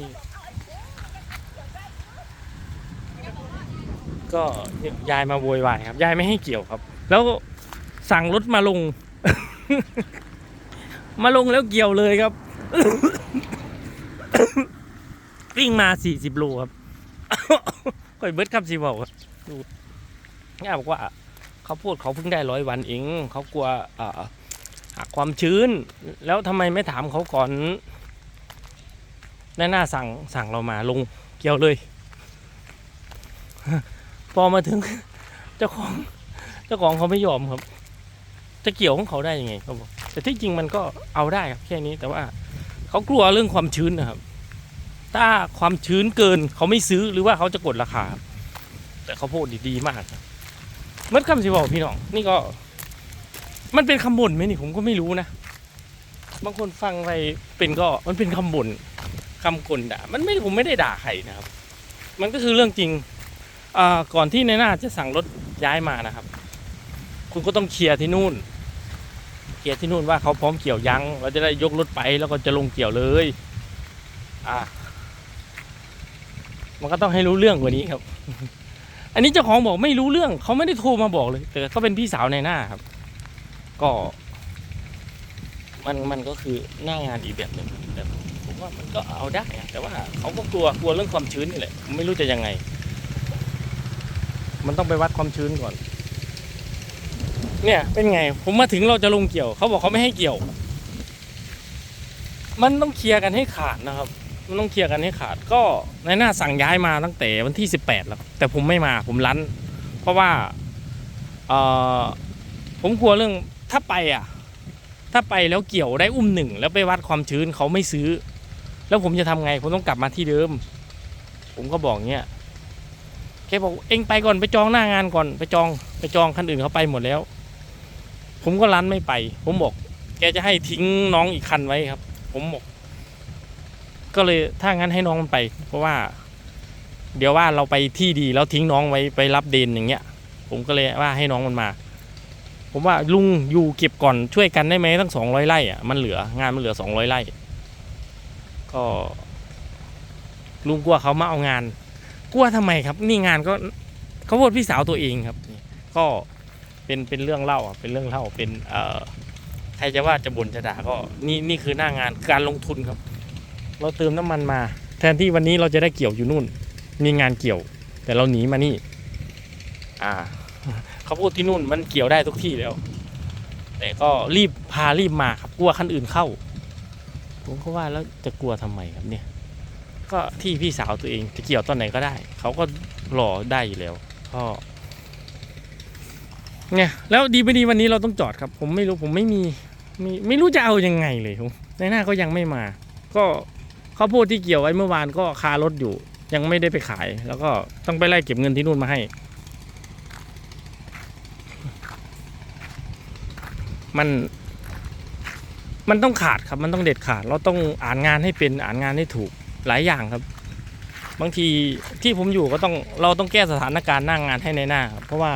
นี่ก็ยายมาโวยวายครับ ยายไม่ให้เกี่ยวครับ แล้วสั่งรถมาลง มาลงแล้วเกี่ยวเลยครับวิ่งมาสี่สิบโลครับค่อยเบิร์ดครับสิบอกดูง่ายบอกว่าเขาพูดเขาเพิ่งได้ร้อยวันเองเขากลัวอ่อหักความชื้น แล้วทำไมไม่ถามเขาก่อน แน่หน้าสั่งสั่งเรามาลงเกี่ยวเลย พอมาถึงเจ้าของเจ้าของเขาไม่ยอมครับ จะเกี่ยวของเขาได้ยังไงเขาบอกแต่ที่จริงมันก็เอาได้ครับแค่นี้แต่ว่าเขากลัวเรื่องความชื้นนะครับ ถ้าความชื้นเกินเขาไม่ซื้อหรือว่าเขาจะกดราคา แต่เขาพูดดีๆมากครับเมื่อคำสิบอกพี่น้องนี่ก็มันเป็นคำบ่นไหมนี่ผมก็ไม่รู้นะ บางคนฟังไปเป็นก็มันเป็นคำบ่น คำกลด่ามันไม่ผมไม่ได้ด่าใครนะครับ มันก็คือเรื่องจริงอ่าก่อนที่ในหน้าจะสั่งรถย้ายมานะครับ คุณก็ต้องเคลียร์ที่นู่น เคลียร์ที่นู่นว่าเขาพร้อมเกี่ยวยัง เราจะได้ยกรถไปแล้วก็จะลงเกี่ยวเลย อ่ามันก็ต้องให้รู้เรื่องกว่านี้ครับ อันนี้เจ้าของบอกไม่รู้เรื่อง เขาไม่ได้โทรมาบอกเลย แต่เขาเป็นพี่สาวในหน้าครับ ก็ มันมันก็คือหน้างานอีกแบบหนึ่ง ว่ามันก็เอาได้อะแต่ว่าเขาก็กลัวกลัวเรื่องความชื้นนี่แหละผมไม่รู้จะยังไง มันต้องไปวัดความชื้นก่อน เนี่ยเป็นไง ผมมาถึงเราจะลงเกี่ยว เขาบอกเขาไม่ให้เกี่ยว มันต้องเคลียร์กันให้ขาดนะครับ มันต้องเคลียร์กันให้ขาด ก็ในหน้าสั่งย้ายมาตั้งแต่วันที่ 18 แล้วครับแต่ผมไม่มาผมรั้น เพราะว่าเออผมกลัวเรื่องถ้าไปอะถ้าไปแล้วเกี่ยวได้อุ้มหนึ่งแล้วไปวัดความชื้นเขาไม่ซื้อ แล้วผมจะทำไงผมต้องกลับมาที่เดิม ผมก็บอกเงี้ยแกบอกเอ็งไปก่อนไปจองหน้างานก่อนไปจอง ไปจองคันอื่นเขาไปหมดแล้ว ผมก็รั้นไม่ไป ผมบอก แกจะให้ทิ้งน้องอีกคันไว้ครับ ผมบอก ก็เลยถ้างั้นให้น้องมันไป เพราะว่า เดี๋ยวว่าเราไปที่ดีแล้วทิ้งน้องไว้ไปรับเดนอย่างเงี้ย ผมก็เลยว่าให้น้องมันมาผมว่าลุงอยู่เก็บก่อนช่วยกันได้ไหมตั้งสองร้อยไร่อะมันเหลืองานมันเหลือสองร้อยไร่ ก็ ลุงกลัวเขามาเอางาน กลัวทำไมครับ นี่งานก็เขาพูดพี่สาวตัวเองครับ ก็เป็นเป็นเรื่องเล่าเป็นเรื่องเล่าเป็นเอ่อใครจะว่าจะบ่นจะด่าก็นี่นี่คือหน้างานการลงทุนครับ เราเติมน้ำมันมา แทนที่วันนี้เราจะได้เกี่ยวอยู่นู่น มีงานเกี่ยว แต่เราหนีมานี่ อ่าเขาพูดที่นู่นมันเกี่ยวได้ทุกที่แล้ว แต่ก็รีบพารีบมาครับกลัวคันอื่นเข้า ผมก็ว่าแล้วจะกลัวทำไมครับเนี่ย ก็ที่พี่สาวตัวเองจะเกี่ยวตอนไหนก็ได้ เขาก็รอได้อยู่แล้วก็เนี่ยแล้วดีไม่ดีวันนี้เราต้องจอดครับ ผมไม่รู้ผมไม่มีไม่ไม่รู้จะเอายังไงเลยผมในหน้าก็ยังไม่มา ก็ข้าวโพดที่เกี่ยวไว้เมื่อวานก็คารถอยู่ ยังไม่ได้ไปขาย แล้วก็ต้องไปไล่เก็บเงินที่นู่นมาให้ มัน มันต้องขาดครับมันต้องเด็ดขาด เราต้องอ่านงานให้เป็นอ่านงานให้ถูกหลายอย่างครับ บางทีที่ผมอยู่ก็ต้องเราต้องแก้สถานการณ์หน้างงานให้ในหน้าครับเพราะว่า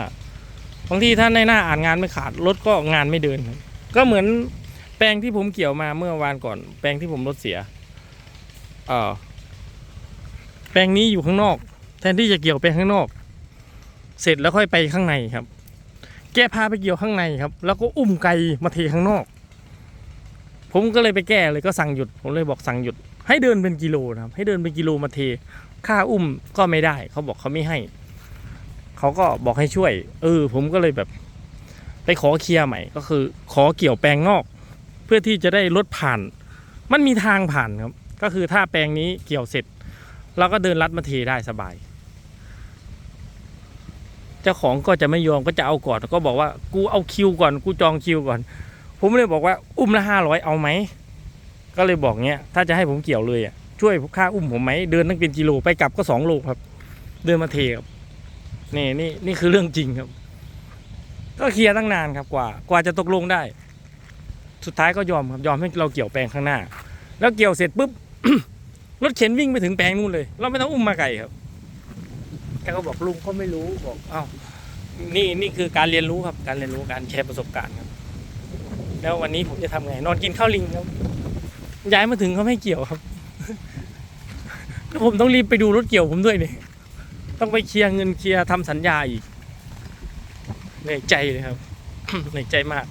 บางทีถ้าในหน้าอ่านงานไม่ขาดรถก็งานไม่เดินครับก็เหมือนแปลงที่ผมเกี่ยวมาเมื่อวานก่อน แปลงที่ผมรถเสียเออแปลงนี้อยู่ข้างนอก แทนที่จะเกี่ยวไปข้างนอก เสร็จแล้วค่อยไปข้างในครับ แกพาไปเกี่ยวข้างในครับ แล้วก็อุ้มไก่มาเทข้างนอก ผมก็เลยไปแก้เลยก็สั่งหยุด ผมเลยบอกสั่งหยุด ให้เดินเป็นกิโลนะครับ ให้เดินเป็นกิโลมาเท ค่าอุ้มก็ไม่ได้ เขาบอกเขาไม่ให้ เขาก็บอกให้ช่วย เออ ผมก็เลยแบบ ไปขอเคลียร์ใหม่ ก็คือ ขอเกี่ยวแปลงนอก เพื่อที่จะได้รถผ่าน มันมีทางผ่านครับ ก็คือถ้าแปลงนี้เกี่ยวเสร็จ เราก็เดินลัดมาเทได้สบาย เจ้าของก็จะไม่ยอมก็จะเอาก่อนก็บอกว่า กูเอาคิวก่อน กูจองคิวก่อน ผมเลยบอกว่าอุ้มละห้าร้อยเอาไหม ก็เลยบอกเงี้ยถ้าจะให้ผมเกี่ยวเลยอะช่วยค่าอุ้มผมไหมเดินตั้งเป็นกิโลไปกลับก็สองโลครับ เดินมาเทครับนี่นี่นี่คือเรื่องจริงครับ ก็เคลียร์ตั้งนานครับกว่า กว่าจะตกลงได้ สุดท้ายก็ยอมครับยอมให้เราเกี่ยวแปลงข้างหน้า แล้วเกี่ยวเสร็จปุ๊บรถเข็นวิ่งไปถึงแปลงนู่นเลย เราไม่ต้องอุ้มมาไก่ครับแกก็บอกลุงเขาไม่รู้บอกเอ้านี่นี่คือการเรียนรู้ครับ การเรียนรู้การแชร์ประสบการณ์ครับ แล้ววันนี้ผมจะทำไง นอนกินข้าวลิงครับ ย้ายมาถึงเขาไม่เกี่ยวครับแล้วผมต้องรีบไปดูรถเกี่ยวผมด้วยเนี่ยต้องไปเคลียร์เงินเคลียร์ทำสัญญาอีกเหนื่อยใจเลยครับเหนื่อยใจมาก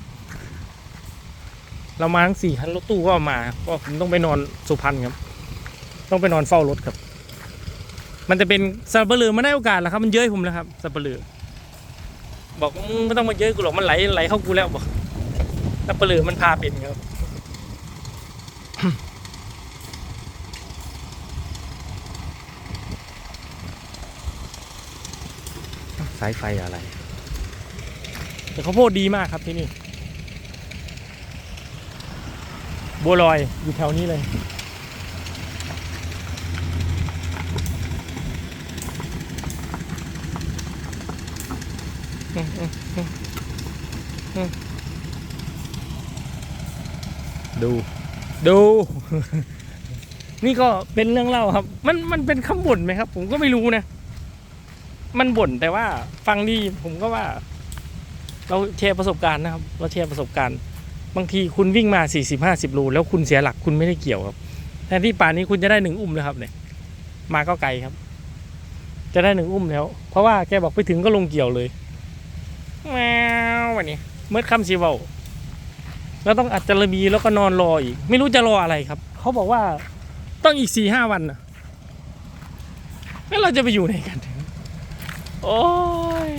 เรามาทั้งสี่คันรถตู้ก็มาเพราะผมต้องไปนอนสุพรรณครับ ต้องไปนอนเฝ้ารถครับ มันจะเป็นสับเปลือมันได้โอกาสแล้วครับ มันเย้ยผมแล้วครับสับเปลือบอกมึงไม่ต้องมาเย้ยกูหรอกมันไหลไหลเข้ากูแล้วบอก สับเปลือมันพาเป็นครับสายไฟอะไร แต่ข้าวโพดดีมากครับที่นี่ บัวลอยอยู่แถวนี้เลย ดู ดู นี่ก็เป็นเรื่องเล่าครับ มันมันเป็นคำบ่นไหมครับ ผมก็ไม่รู้นะ มันบ่นแต่ว่า ฟังดีผมก็ว่า เราแชร์ประสบการณ์นะครับ เราแชร์ประสบการณ์ บางทีคุณวิ่งมา40 50โลแล้วคุณเสียหลักคุณไม่ได้เกี่ยวครับแทนที่ป่านนี้คุณจะได้หนึ่งอุ้มแล้วครับเนี่ย มาก็ไกลครับ จะได้หนึ่งอุ้มแล้ว เพราะว่าแกบอกไปถึงก็ลงเกี่ยวเลยแมววันนี้เมื่อคำซีเวล แล้วต้องอัดจระบีแล้วก็นอนรออีก ไม่รู้จะรออะไรครับ เขาบอกว่าต้องอีกสี่ห้าวันนะแล้วเราจะไปอยู่ไหนกัน โอ้ย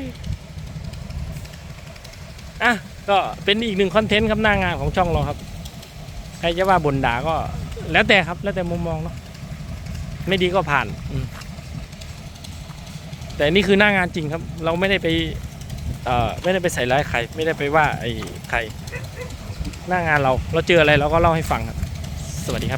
อะก็เป็นอีกหนึ่งคอนเทนต์ครับหน้างานของช่องเราครับ ใครจะว่าบนด่าก็ แล้วแต่ครับ แล้วแต่มุมมองเนาะไม่ดีก็ผ่านแต่นี่คือหน้างานจริงครับ เราไม่ได้ไปเอ่อไม่ได้ไปใส่ร้ายใคร ไม่ได้ไปว่าไอ้ใคร หน้างานเรา เราเจออะไรเราก็เล่าให้ฟังครับ สวัสดีครับ